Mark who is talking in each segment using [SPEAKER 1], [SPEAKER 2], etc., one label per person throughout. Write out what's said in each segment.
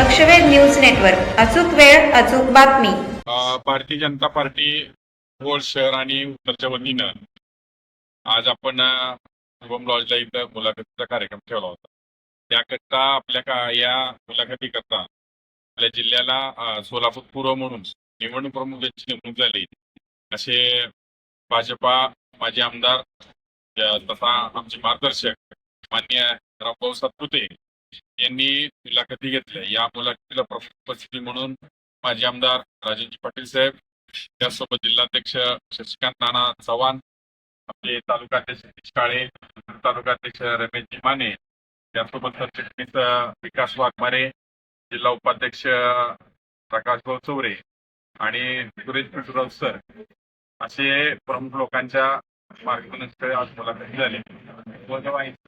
[SPEAKER 1] लक्षवेध news network. अचूक वेळ अचूक बातमी.
[SPEAKER 2] भारतीय जनता पार्टी गोल्ड शहर आणि उत्तरच्या वतीनं आज आपण शुभम लॉजला इथं मुलाखतीचा कार्यक्रम ठेवला होता. त्याकरता आपल्या का या मुलाखतीकरता आपल्या जिल्ह्याला सोलापूर पूर्व म्हणून निवडणूक प्रमुख यांची नेमणूक झाली. असे भाजपा माजी आमदार तथा आमचे मार्गदर्शक मान्य रामभाऊ सातपुते यांनी मुलाखती घेतल्या? या मुलाखतीला प्रमुख उपस्थिती म्हणून माजी आमदार राजेंद्र पाटील साहेब त्यासोबत जिल्हाध्यक्ष शशिकांत नाना चव्हाण आपले तालुकाध्यक्ष नितीश काळे तालुकाध्यक्ष रमेशजी माने त्यासोबत सरचिटणीस विकास वाघमारे जिल्हा उपाध्यक्ष प्रकाश भाऊ चौरे आणि सुरेश पिंटूराव सर असे प्रमुख लोकांच्या मार्गदर्शनाखाली आज मुलाखती झाली.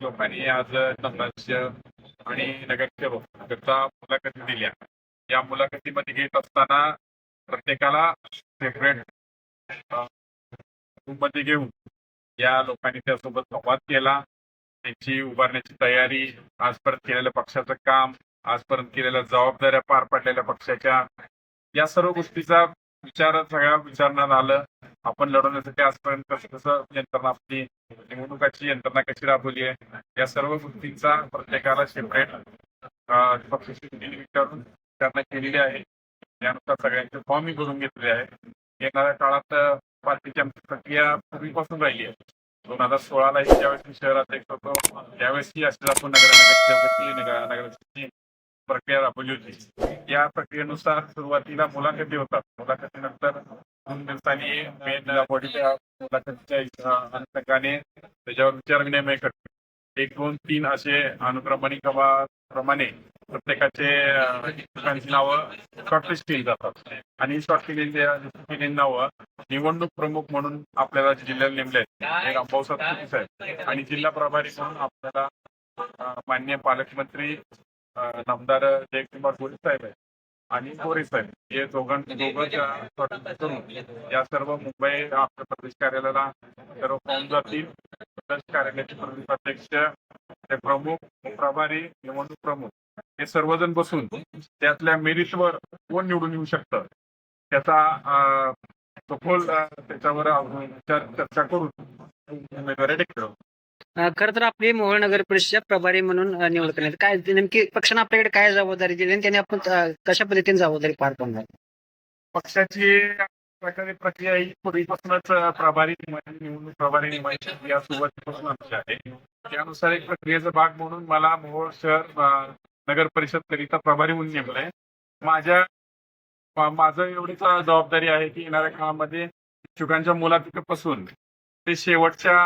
[SPEAKER 2] लोकांनी आज नगराध्यक्ष आणि नगरसेवक. मुलाखती दिल्या. या मुलाखतीमध्ये घेत असताना प्रत्येकाला सेपरेटमध्ये घेऊन या लोकांनी त्यासोबत संवाद केला. त्यांची उभारण्याची तयारी आजपर्यंत केलेलं पक्षाचं काम आजपर्यंत केलेल्या जबाबदाऱ्या पार पाडलेल्या पक्षाच्या या सर्व गोष्टीचा विचार सगळ्या विचारण्यात आलं. आपण लढवण्यासाठी आजपर्यंत कसं कसं यंत्रणा आपली निवडणुकाची यंत्रणा कशी राबवली आहे या सर्व गोष्टींचा प्रत्येकाला सेपरेट विचारून त्यांना केलेली आहे. त्यानुसार सगळ्यांचे फॉर्मही भरून घेतले आहे येणाऱ्या काळात पार्टीची आमची प्रक्रिया पूर्वीपासून राहिली आहे. दोन हजार सोळाला ज्यावेळेस मी एक होतो त्यावेळेसही अशी आपण नगराध्यक्षाची प्रक्रिया राबवली होती. या प्रक्रियेनुसार सुरुवातीला मुलाखती होतात. मुलाखतीनंतर दोन दिवसांनी मेन बॉडीच्या मुलाखतीच्या अनुषंगाने त्याच्यावर विचार विनिमय करतो. एक दोन तीन असे अनुक्रमणिका प्रमाणे प्रत्येकाचे नावं शॉर्टलिस्ट केली जातात. आणि शॉर्ट केलेली नावं निवडणूक प्रमुख म्हणून आपल्याला जिल्ह्याला नेमले आहेत. रामभाऊ सातपुते साहेब. आणि जिल्हा प्रभारी म्हणून आपल्याला मान्य पालकमंत्री नामदार जयकुमार गोरे साहेब आहेत. आणि साहेब हे दोघां दोघं shortlist करून या सर्व मुंबई आपल्या प्रदेश कार्यालयाला सर्व फॉर्म जातील. प्रदेश कार्यालयाचे प्रदेश अध्यक्ष ते प्रमुख प्रभारी निवडणूक प्रमुख हे सर्वजण बसून त्यातल्या मेरिटवर कोण निवडून येऊ शकतं? त्याचा सखोल त्याच्यावर चर्चा करून उमेदवारी.
[SPEAKER 3] अ, खर तर आपली मोहोळ नगर परिषद प्रभारी म्हणून निवड करण्यात काय नेमकी पक्षाने आपल्याकडे काय जबाबदारी दिली आणि त्यांनी आपण कशा पद्धतीने जबाबदारी पार पाडणार
[SPEAKER 2] पक्षाची प्रकारे प्रक्रिया ही पूर्वीपासूनच प्रभारी निवडणूक प्रभारी निवडायची या सुरुवातीपासून आमची आहे. त्यानुसार एक प्रक्रियेचा भाग म्हणून मला मोहोळ शहर नगर परिषद करिता प्रभारी म्हणून नेमलंय माझ्या माझं एवढीच जबाबदारी आहे की येणाऱ्या काळामध्ये इच्छुकांच्या मुलाखतीपासून ते शेवटच्या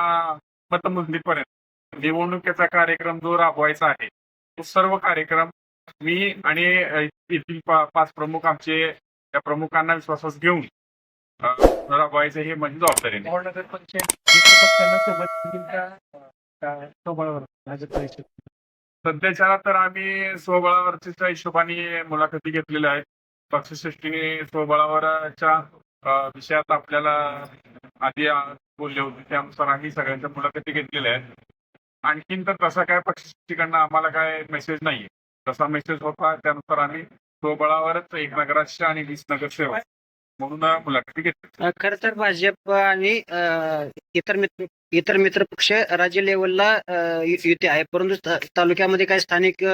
[SPEAKER 2] मतमोजणीपर्यंत. निवडणुकीचा कार्यक्रम जो राबवायचा आहे तो सर्व कार्यक्रम मी आणि येथील पाच प्रमुख आमचे त्या प्रमुखांना विश्वासात घेऊन राबवायचं हे माझी जबाबदारी सध्याच्या तर आम्ही स्वबळावरच्या हिशोबाने मुलाखती घेतलेल्या आहेत. पक्षश्रेष्ठीने स्वबळावरच्या विषयात आपल्याला आधी बोलले होते. त्यानुसार आम्ही सगळ्यांच्या मुलाखती घेतलेल्या आहेत. आणखीन तर तसा काय पक्षश्रेष्ठीकडनं आम्हाला काय मेसेज नाहीये. तसा मेसेज होता त्यानुसार आम्ही स्वबळावरच एक नगराध्यक्ष आणि वीस नगरसेवक म्हणून मुलाखती घेतली.
[SPEAKER 3] खरं तर भाजप आणि इतर मित्र इतर मित्र पक्ष राज्य लेवलला युती आहे. परंतु ता- तालुक्यामध्ये काय स्थानिक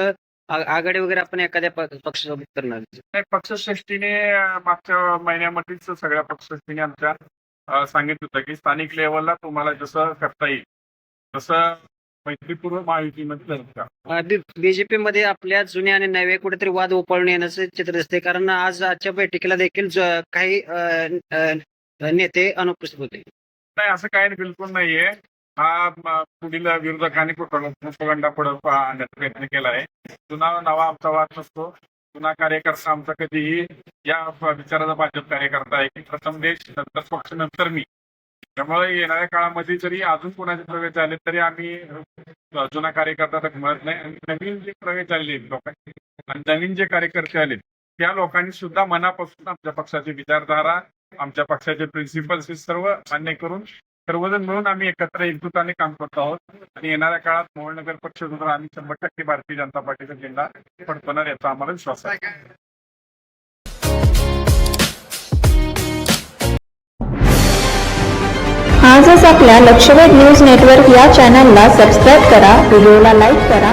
[SPEAKER 3] आघाडी वगैरे आपण एखाद्या पक्षासोबत करणार.
[SPEAKER 2] नाही पक्षश्रेष्ठीने मागच्या महिन्यामध्येच सगळ्या पक्षश्रेष्ठीने आमच्या सांगितलं होतं की स्थानिक लेवलला तुम्हाला जसं करता येईल तसं मैत्रीपूर्व महायुतीमध्ये करता
[SPEAKER 3] बीजेपी मध्ये आपल्या जुन्या आणि नव्या कुठेतरी वाद उफाळून येण्याचं चित्र दिसते कारण आज आजच्या बैठकीला देखील ज- काही अ, अ, नेते अनुपस्थित होते
[SPEAKER 2] नाही असं काही बिलकुल नाहीये हा म, पुढील विरोधकांनी प्रोपगंडा पुढे आणण्याचा प्रयत्न केला आहे जुना नवा आमचा वाद नसतो जुना कार्यकर्ता आमचा कधीही या विचाराचा भाजप कार्यकर्ता आहे. की प्रथम देश नंतर पक्ष नंतर मी. त्यामुळे येणाऱ्या काळामध्ये जरी अजून कोणाचे प्रवेश झाले तरी आम्ही जुना कार्यकर्ता तर म्हणत नाही आणि नवीन जे प्रवेश झालेले लोकांचे आणि नवीन जे कार्यकर्ते आले त्या लोकांनी सुद्धा मनापासून आमच्या पक्षाची विचारधारा आमच्या पक्षाचे प्रिन्सिपल्स हे सर्व मान्य करून सर्वजण मिळून आम्ही एकत्र एकजुटाने काम करतो आहोत. आणि येणाऱ्या काळात मोहोळनगर पक्ष सुद्धा आम्ही शंभर टक्के भारतीय जनता पार्टीचा झेंडा फडकवणार याचा आम्हाला विश्वास आहे.
[SPEAKER 4] आजच आपल्या लक्षवेध न्यूज नेटवर्क या चॅनलला सबस्क्राईब करा व्हिडिओला लाईक करा